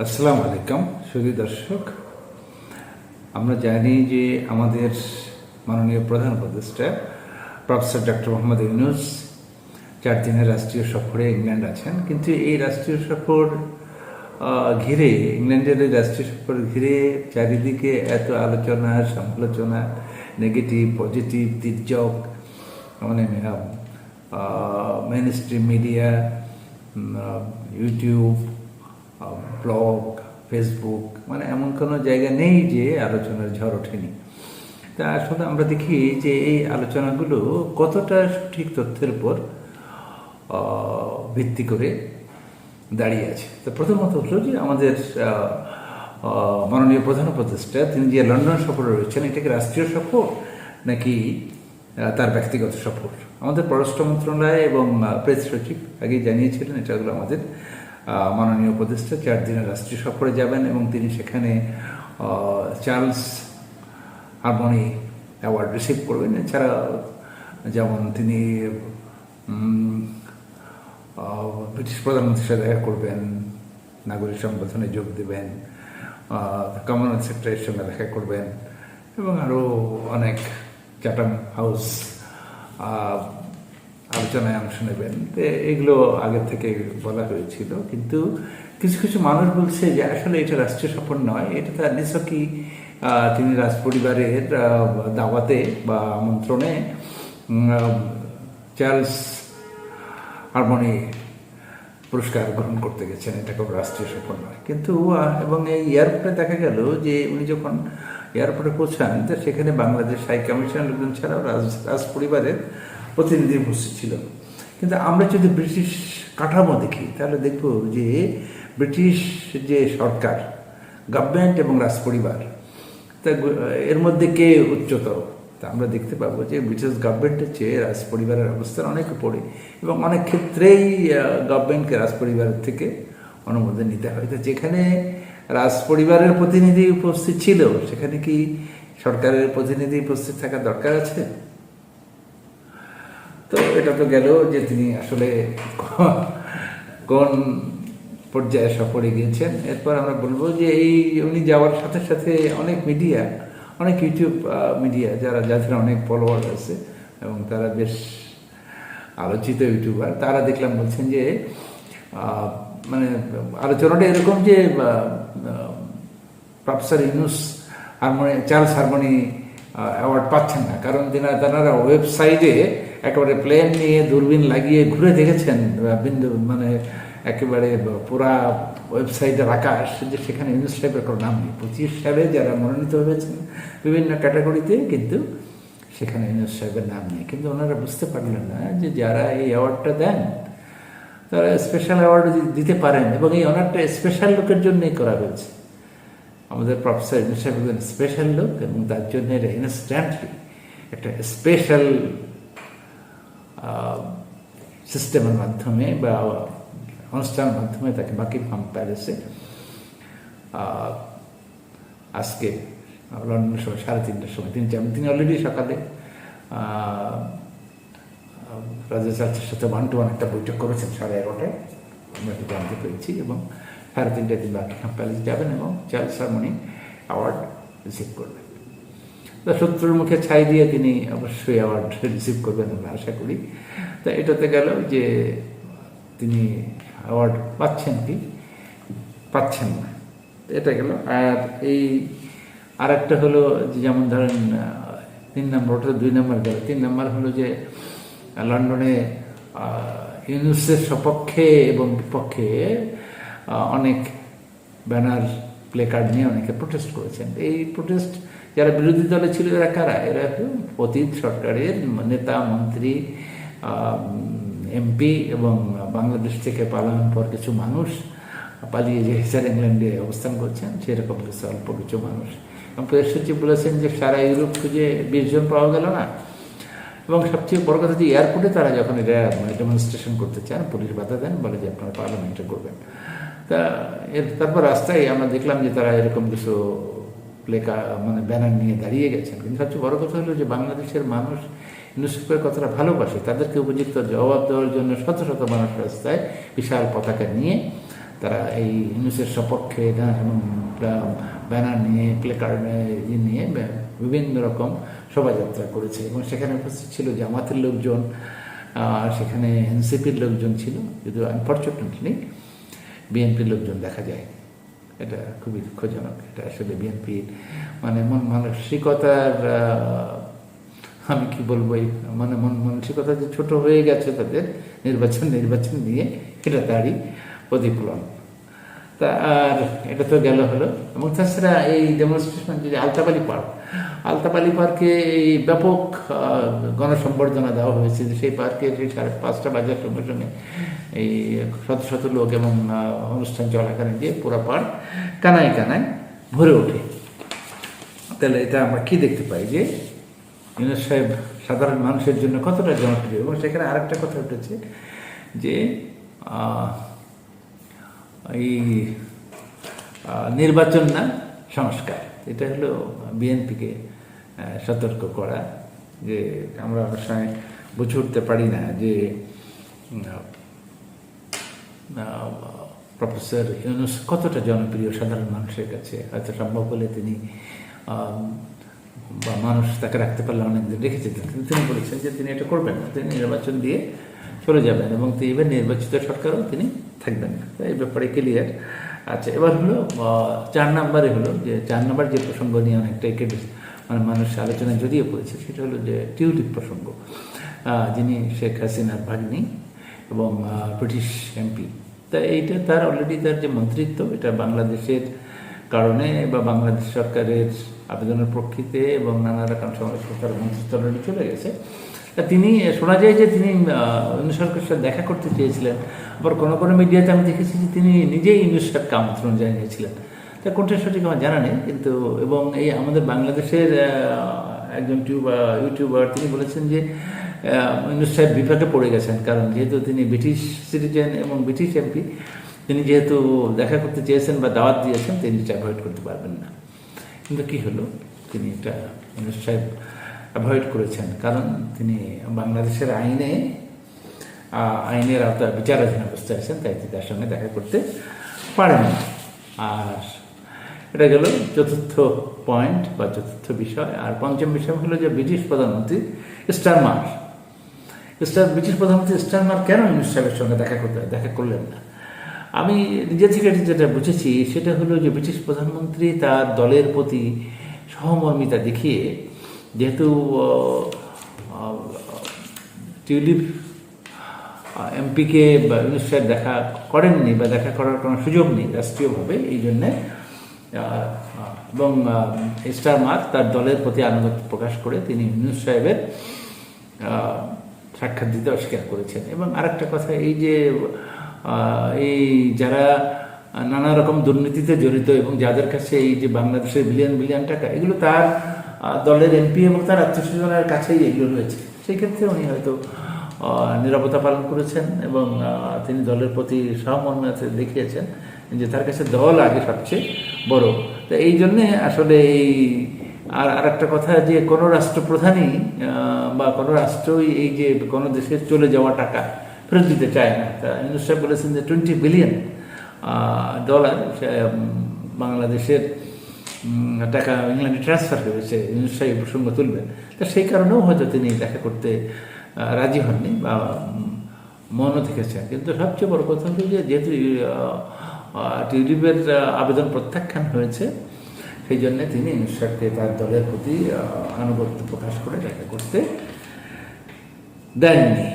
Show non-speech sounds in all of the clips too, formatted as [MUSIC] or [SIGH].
আসসালামু আলাইকুম, সুধী দর্শক। আমরা জানি যে আমাদের মাননীয় প্রধান উপদেষ্টা, প্রফেসর ডক্টর মোহাম্মদ ইউনুস চার দিনের রাষ্ট্রীয় সফরে ইংল্যান্ড আছেন। কিন্তু এই রাষ্ট্রীয় সফর ঘিরে, ইংল্যান্ডের এই রাষ্ট্রীয় সফর ঘিরে চারিদিকে এত আলোচনা, সমালোচনা, নেগেটিভ, পজিটিভ, তির্যক মানে mainstream media YouTube blog Facebook মানে এমন কোনো জায়গা নেই যে আলোচনার ঝড় ওঠেনি। তা আসলে আমরা দেখি যে এই আলোচনাগুলো কতটা সঠিক তথ্যের উপর ভিত্তি করে দাঁড়িয়ে আছে। তো প্রথমত হলো যে আমাদের মাননীয় প্রধান উপদেষ্টা, তিনি যে লন্ডন সফরে রয়েছেন এটাকে রাষ্ট্রীয় সফর নাকি তার ব্যক্তিগত সফর? আমাদের পররাষ্ট্র মন্ত্রণালয় এবং প্রেস সচিব আগেই জানিয়েছিলেন, এটা হলো আমাদের মাননীয় উপদেষ্টা চার দিনের রাষ্ট্রীয় সফরে যাবেন এবং তিনি সেখানে চার্লস হারমোনি অ্যাওয়ার্ড রিসিভ করবেন। এছাড়া যেমন তিনি ব্রিটিশ প্রধানমন্ত্রীর সাথে দেখা করবেন, নাগরিক সংগঠনে যোগ দেবেন কমনওয়েলথ সেক্রেটারির সঙ্গে দেখা করবেন এবং আরও অনেক চাটাম হাউস আলোচনায় অংশ নেবেন। এগুলো আগে থেকে বলা হয়েছিল। কিন্তু কিছু কিছু মানুষ বলছে যে আসলে এটা রাষ্ট্রীয় সফর নয় এটা তার আহ, তিনি রাজ পরিবারের দাওয়াতে বা আমন্ত্রণে চার্লস হারমোনি পুরস্কার গ্রহণ করতে গেছেন। এটা খুব রাষ্ট্রীয় সফর নয়। কিন্তু এবং এই এয়ারপোর্টে দেখা গেল যে উনি যখন এয়ারপোর্টে পৌঁছান সেখানে বাংলাদেশ হাই কমিশনের লোকজন ছাড়াও রাজ রাজ পরিবারের প্রতিনিধি উপস্থিত ছিল। কিন্তু আমরা যদি ব্রিটিশ কাঠামো দেখি, তাহলে দেখব যে ব্রিটিশ যে সরকার গভর্নমেন্ট এবং রাজ পরিবার তা এর মধ্যে কে উচ্চতর? তা আমরা দেখতে পাবো যে ব্রিটিশ গভর্নমেন্টের চেয়ে রাজ পরিবারের অবস্থান অনেক উপরে এবং অনেক ক্ষেত্রেই গভর্নমেন্টকে রাজ পরিবারের থেকে অনুমোদন নিতে হয়। তো যেখানে রাজ পরিবারের প্রতিনিধি উপস্থিত ছিল, সেখানে কি সরকারের প্রতিনিধি উপস্থিত থাকা দরকার আছে? এটা তো গেল যে তিনি আসলে কোন পর্যায়ে সফরে গিয়েছেন। এরপর আমরা বলব যে এই উনি যাওয়ার সাথে সাথে অনেক মিডিয়া অনেক ইউটিউব মিডিয়া যারা, যাদের অনেক ফলোয়ার আছে এবং তারা বেশ আলোচিত ইউটিউবার তারা দেখলাম বলছেন যে মানে আলোচনাটা এরকম যে professor Yunus Harmony Charles Harmony Award পাচ্ছেন না। কারণ তেনা- তেনারা ওয়েবসাইটে একেবারে প্লেন নিয়ে দূরবীন লাগিয়ে ঘুরে দেখেছেন বিন্দু মানে একেবারে পুরা ওয়েবসাইটের আকাশ, যে সেখানে ইউনুস কোনো নাম নেই। পঁচিশ সালে যারা মনোনীত হয়েছেন, বিভিন্ন ক্যাটাগরিতে কিন্তু সেখানে ইউনুস নাম নেই। কিন্তু ওনারা বুঝতে পারলেন না যে যারা এই অ্যাওয়ার্ডটা দেন, তারা স্পেশাল অ্যাওয়ার্ড দিতে পারেন এবং এই অনারটা স্পেশাল লোকের জন্যই করা হয়েছে। আমাদের প্রফেসর ইউনুস একজন স্পেশাল লোক এবং তার জন্য এটা ইনস্ট্যান্টলি একটা স্পেশাল সিস্টেমের মাধ্যমে বা অনুষ্ঠানের মাধ্যমে তাকে বাকি বাকিংহাম প্যালেসে আজকে লন্ডন সময় সাড়ে তিনটার সময়, তিনি যাবেন তিনি অলরেডি সকালে রাজা চার্চের সাথে ওয়ান টু ওয়ান একটা বৈঠক করেছেন সাড়ে এগারোটায়। আমরা এটা জানতে পেরেছি এবং সাড়ে তিনটায় তিনি বাকি বাকিংহাম প্যালেস যাবেন এবং চার্লস হারমোনি অ্যাওয়ার্ড রিসিভ করবেন। তো শত্রুর মুখে ছাই দিয়ে তিনি অবশ্যই অ্যাওয়ার্ড রিসিভ [LAUGHS] করবেন আমরা আশা করি। তা এটাতে গেল যে তিনি অ্যাওয়ার্ড পাচ্ছেন কি? পাচ্ছেন না। এটা গেল। আর এই আর একটা হলো যে যেমন ধরেন তিন নম্বর, ওটা দুই নম্বর গেল। তিন নম্বর হলো যে লন্ডনে ইউনুসের সপক্ষে এবং বিপক্ষে অনেক ব্যানার প্লে কার্ড নিয়ে অনেকে প্রোটেস্ট করেছেন। এই প্রোটেস্ট যারা বিরোধী দলে ছিল, এরা কারা? এরা অতীত সরকারের নেতা, মন্ত্রী এমপি এবং বাংলাদেশ থেকে পালানোর পর কিছু মানুষ পালিয়ে যে হিসার ইংল্যান্ডে অবস্থান করছেন, সেরকম কিছু, অল্প কিছু মানুষ। এবং প্রেস সচিব বলেছেন যে সারা ইউরোপ খুঁজে বিশ জন পাওয়া গেল না। এবং সবচেয়ে বড় কথা যে এয়ারপোর্টে তারা যখন এটা ডেমনস্ট্রেশন করতে চান, পুলিশ বাধা দেন, বলে যে আপনারা পার্লামেন্টে করবেন। তা এর তারপর রাস্তায় আমরা দেখলাম যে তারা এরকম কিছু প্লেকা মানে ব্যানার নিয়ে দাঁড়িয়ে গেছেন। কিন্তু সবচেয়ে বড় কথা হলো যে বাংলাদেশের মানুষ ইউনেস্কোর কথাটা ভালোবাসে। তাদেরকে উপযুক্ত জবাব দেওয়ার জন্য শত শত মানুষ রাস্তায় বিশাল পতাকা নিয়ে তারা এই ইউনুসের সপক্ষে এবং ব্যানার নিয়ে, প্লে কার্ড নিয়ে বিভিন্ন রকম শোভাযাত্রা করেছে। এবং সেখানে উপস্থিত ছিল জামাতের লোকজন সেখানে এনসিপির লোকজন ছিল। যদিও আনফর্চুনেটলি বিএনপির লোকজন দেখা যায়। এটা খুবই দুঃখজনক। এটা আসলে বিএনপির মানে মন মানসিকতার আমি কি বলব মানে মন মানসিকতা যে ছোট হয়ে গেছে তাদের নির্বাচন নির্বাচন নিয়ে এটা তারই প্রতিফলন। তা আর এটা তো গেল হলো। এবং তাছাড়া এই ডেমনস্ট্রেশন যদি আলতাপালি পার্ক, আলতাপালি পার্কে এই ব্যাপক গণসম্বর্ধনা দেওয়া হয়েছে যে সেই পার্কে সেই সাড়ে পাঁচটা বাজার সঙ্গে সঙ্গে এই শত শত লোক এবং অনুষ্ঠান চলাকালীন দিয়ে পুরো পার্ক কানায় কানায় ভরে ওঠে। তাহলে এটা আমরা কি দেখতে পাই যে ইউনুস সাহেব সাধারণ মানুষের জন্য কতটা জনপ্রিয়? এবং সেখানে আরেকটা কথা উঠেছে যে এই নির্বাচন না, সংস্কার। এটা হলো বিএনপিকে সতর্ক করা যে আমরা অনেক সময় বুঝে উঠতে পারি না যে প্রফেসর ইউনুস কতটা জনপ্রিয় সাধারণ মানুষের কাছে? হয়তো সম্ভব হলে তিনি বা মানুষ তাকে রাখতে পারলে অনেকদিন রেখে যেতেন। কিন্তু তিনি বলেছেন যে তিনি এটা করবেন না। তিনি নির্বাচন দিয়ে চলে যাবেন এবং এবার নির্বাচিত সরকারও তিনি থাকবেন। না এই ব্যাপারে ক্লিয়ার আচ্ছা এবার হলো চার নাম্বারে হলো যে, চার নাম্বার যে প্রসঙ্গ নিয়ে অনেকটাই কেটে মানে মানুষ আলোচনায় জড়িয়ে পড়েছে, সেটা হলো যে, টিউলিপ প্রসঙ্গ। যিনি শেখ হাসিনার ভাগ্নি এবং ব্রিটিশ এমপি। তা এইটা তার অলরেডি তার যে মন্ত্রিত্ব, এটা বাংলাদেশের কারণে বা বাংলাদেশ সরকারের আবেদনের প্রক্ষিতে এবং নানা রকম সমালোচনা তার মন্ত্রিত্ব অলরেডি চলে গেছে। তিনি, শোনা যায় যে তিনি ইউনুস সরকারের সাথে দেখা করতে চেয়েছিলেন। আবার কোনো কোনো মিডিয়াতে আমি দেখেছি যে তিনি নিজেই ইউনুস সাহেবকে আমন্ত্রণ জানিয়েছিলেন। তা কোনটা সঠিক আমার জানা নেই, কিন্তু, এবং এই আমাদের বাংলাদেশের একজন টিউবার, ইউটিউবার, তিনি বলেছেন যে ইউনুস সাহেব বিপাকে পড়ে গেছেন। কারণ যেহেতু তিনি ব্রিটিশ সিটিজেন এবং ব্রিটিশ এমপি, তিনি যেহেতু দেখা করতে চেয়েছেন বা দাওয়াত দিয়েছেন, তিনি এটা অ্যাভয়েড করতে পারবেন না। কিন্তু কী হলো? তিনি এটা ইউনুস সাহেব অ্যাভয়েড করেছেন। কারণ তিনি বাংলাদেশের আইনে আইনের আওতায় বিচারাধীন অবস্থায় আছেন, তাই তিনি তার সঙ্গে দেখা করতে পারেন আর এটা গেল চতুর্থ পয়েন্ট বা চতুর্থ বিষয়। আর পঞ্চম বিষয় হলো যে ব্রিটিশ প্রধানমন্ত্রী স্টারমার স্টার, ব্রিটিশ প্রধানমন্ত্রী স্টারমার কেন ইউনুস সাহেবের সঙ্গে দেখা করতে, দেখা করলেন না? আমি নিজে থেকে যেটা বুঝেছি, সেটা হলো যে ব্রিটিশ প্রধানমন্ত্রী তার দলের প্রতি সহমর্মিতা দেখিয়ে যেহেতু টিউলিপ এমপিকে ইউনুস সাহেব দেখা করেননি বা দেখা করার কোনো সুযোগ নেই রাষ্ট্রীয়ভাবে এই জন্যে এবং স্টার মার্ক তার দলের প্রতি আনুগত্য প্রকাশ করে তিনি ইউনুস সাহেবের সাক্ষাৎ দিতে অস্বীকার করেছেন। এবং আরেকটা কথা, এই যে এই যারা নানা রকম দুর্নীতিতে জড়িত এবং যাদের কাছে এই যে বাংলাদেশের বিলিয়ন বিলিয়ন টাকা, এগুলো তার দলের এমপি এবং তার আত্মীয় স্বজনের কাছেই এগুলো রয়েছে সেই ক্ষেত্রে উনি হয়তো নিরাপত্তা পালন করেছেন এবং তিনি দলের প্রতি সহমর্মিতা দেখিয়েছেন যে তার কাছে দল আগে সবচেয়ে বড়। তো এই জন্যে আসলে এই, আর, আরেকটা কথা যে কোনো রাষ্ট্রপ্রধানই বা কোনো রাষ্ট্রই এই যে কোনো দেশে চলে যাওয়া টাকা ফেরত দিতে চায় না। তা ইউনুস বলেছেন যে টোয়েন্টি বিলিয়ন ডলার বাংলাদেশের টাকা ইংল্যান্ডে ট্রান্সফার ইউনুস সাহেব প্রসঙ্গ তুলবেন তা সেই কারণেও হয়তো তিনি দেখা করতে রাজি হননি বা মনও থেকেছেন কিন্তু সবচেয়ে বড় কথা হলো যে, যেহেতু টিউলিপের আবেদন প্রত্যাখ্যান হয়েছে, সেই জন্যে তিনি সাহেবকে তার দলের প্রতি আনুগত্য প্রকাশ করে দেখা করতে দেননি।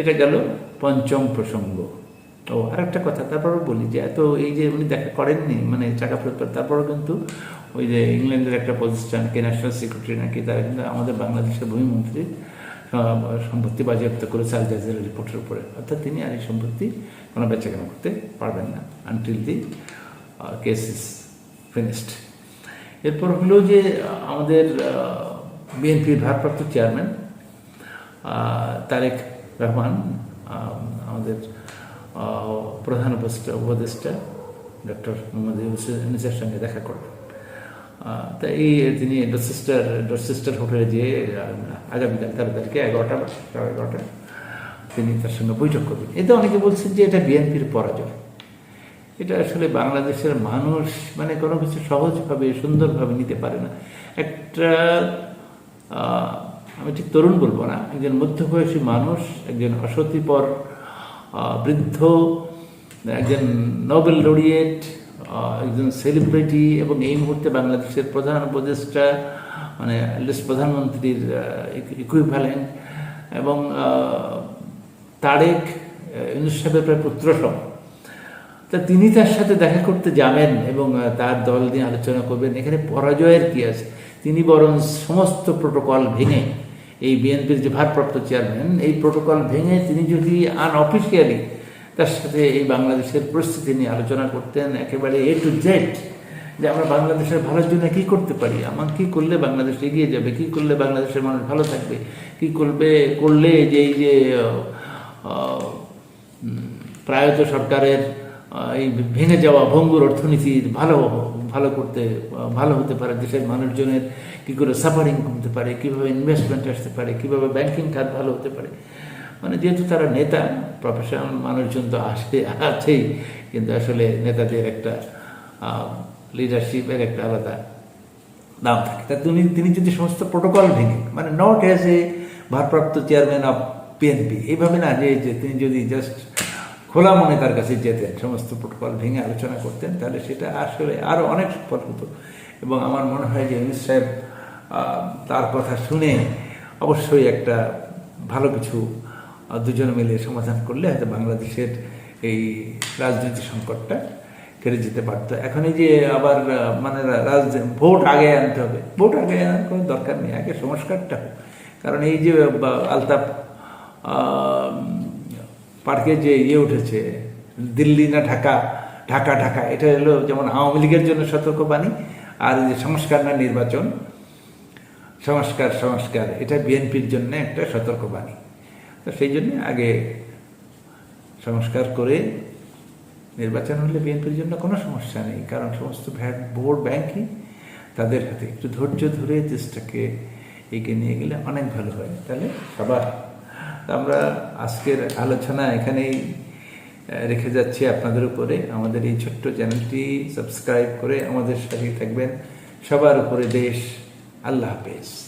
এটা গেল পঞ্চম প্রসঙ্গ। ও আরেকটা কথা, তারপরও বলি যে এত এই যে উনি দেখা করেননি মানে টাকা ফেরত তারপরও কিন্তু ওই যে ইংল্যান্ডের একটা প্রতিষ্ঠান, কে ন্যাশনাল সিকিউরিটি নাকি, তারা কিন্তু আমাদের বাংলাদেশের ভূমিমন্ত্রী সম্পত্তি বাজেয়াপ্ত করেছে আল জাজিরা রিপোর্টের উপরে। অর্থাৎ তিনি আর এই সম্পত্তি কোনো বেচাকেনা করতে পারবেন না until the case is finished এরপর হলো যে আমাদের বিএনপির ভারপ্রাপ্ত চেয়ারম্যান তারেক রহমান আমাদের প্রধান উপদেষ্টা উপদেষ্টা ডক্টর মোহাম্মদ ইউনুস- ইউনুসের সঙ্গে দেখা করবেন তা এই তিনি ডরসিস্টার ডরসিস্টার হোটেলে যেয়ে আগামীকাল তেরো তারিখে এগারোটা সাড়ে এগারোটা তিনি তার সঙ্গে বৈঠক করবেন। এতে অনেকে বলছেন যে এটা বিএনপির পরাজয়। এটা আসলে বাংলাদেশের মানুষ মানে কোনো কিছু সহজভাবে, সুন্দরভাবে নিতে পারে না। একটা আমি ঠিক তরুণ বলব না, একজন মধ্যবয়সী মানুষ, একজন অসতিপর বৃদ্ধ, একজন নোবেল লরিয়েট একজন সেলিব্রিটি এবং এই মুহূর্তে বাংলাদেশের প্রধান উপদেষ্টা মানে লিস্ট প্রধানমন্ত্রীর ইকুইভ্যালেন্ট এবং তারেক ইউনুস সাহেবের প্রায় পুত্র সম তা তিনি তার সাথে দেখা করতে যাবেন এবং তার দল নিয়ে আলোচনা করবেন। এখানে পরাজয়ের কি আছে? তিনি বরং সমস্ত প্রোটোকল ভেঙে এই বিএনপির যে ভারপ্রাপ্ত চেয়ারম্যান এই প্রোটোকল ভেঙে তিনি যদি আন আনঅফিসিয়ালি তার সাথে এই বাংলাদেশের পরিস্থিতি নিয়ে আলোচনা করতেন, একেবারে এ টু জেড যে আমরা বাংলাদেশের ভালোর জন্য কী করতে পারি? আমার কী করলে বাংলাদেশ এগিয়ে যাবে? কী করলে বাংলাদেশের মানুষ ভালো থাকবে? কী করবে, করলে যে এই যে প্রায়ত সরকারের এই ভেঙে যাওয়া ভঙ্গুর অর্থনীতির ভালো ভালো করতে, ভালো হতে পারে, দেশের মানুষজনের কি করে সাফারিং কমতে পারে, কীভাবে ইনভেস্টমেন্ট আসতে পারে, কীভাবে ব্যাংকিং খাত ভালো হতে পারে। মানে যেহেতু তারা নেতা প্রফেশনাল মানুষজন তো আসে, আছেই, কিন্তু আসলে নেতাদের একটা লিডারশিপের একটা আলাদা দাম থাকে। তা তিনি তিনি যদি সমস্ত প্রোটোকল ভেঙে মানে নট অ্যাজ এ ভারপ্রাপ্ত চেয়ারম্যান অফ পিএনপি এইভাবে না যে তিনি যদি জাস্ট খোলা মনে তার কাছে যেতেন সমস্ত প্রোটোকল ভেঙে আলোচনা করতেন তাহলে সেটা আসলে আরও অনেক সফল হতো। এবং আমার মনে হয় যে ইউনিস সাহেব তার কথা শুনে অবশ্যই একটা ভালো কিছু দুজন মিলে সমাধান করলে হয়তো বাংলাদেশের এই রাজনৈতিক সংকটটা কেড়ে যেতে পারতো। এখন এই যে আবার মানে ভোট আগে আনতে হবে। ভোট আগে আনার কোনো দরকার নেই আগে সংস্কারটা হোক। কারণ এই যে আহ, পার্কে যে ইয়ে উঠেছে, দিল্লি না ঢাকা ঢাকা ঢাকা, এটা হলো যেমন আওয়ামী লীগের জন্য সতর্কবাণী আর যে সংস্কার না নির্বাচন, সংস্কার সংস্কার, এটা বিএনপির জন্য একটা সতর্কবাণী। তো সেই জন্য আগে সংস্কার করে নির্বাচন হলে বিএনপির জন্য কোনো সমস্যা নেই, কারণ সমস্ত ভ্যাট বোর্ড, ব্যাংকই তাদের হাতে। একটু ধৈর্য ধরে দেশটাকে এগিয়ে নিয়ে গেলে অনেক ভালো হয়। তাহলে সবার আমরা আজকের আলোচনা এখানেই রেখে যাচ্ছি আপনাদের উপরে। আমাদের এই ছোট্ট চ্যানেলটি সাবস্ক্রাইব করে আমাদের সাথে থাকবেন। সবার উপরে দেশ আল্লাহ হাফেজ।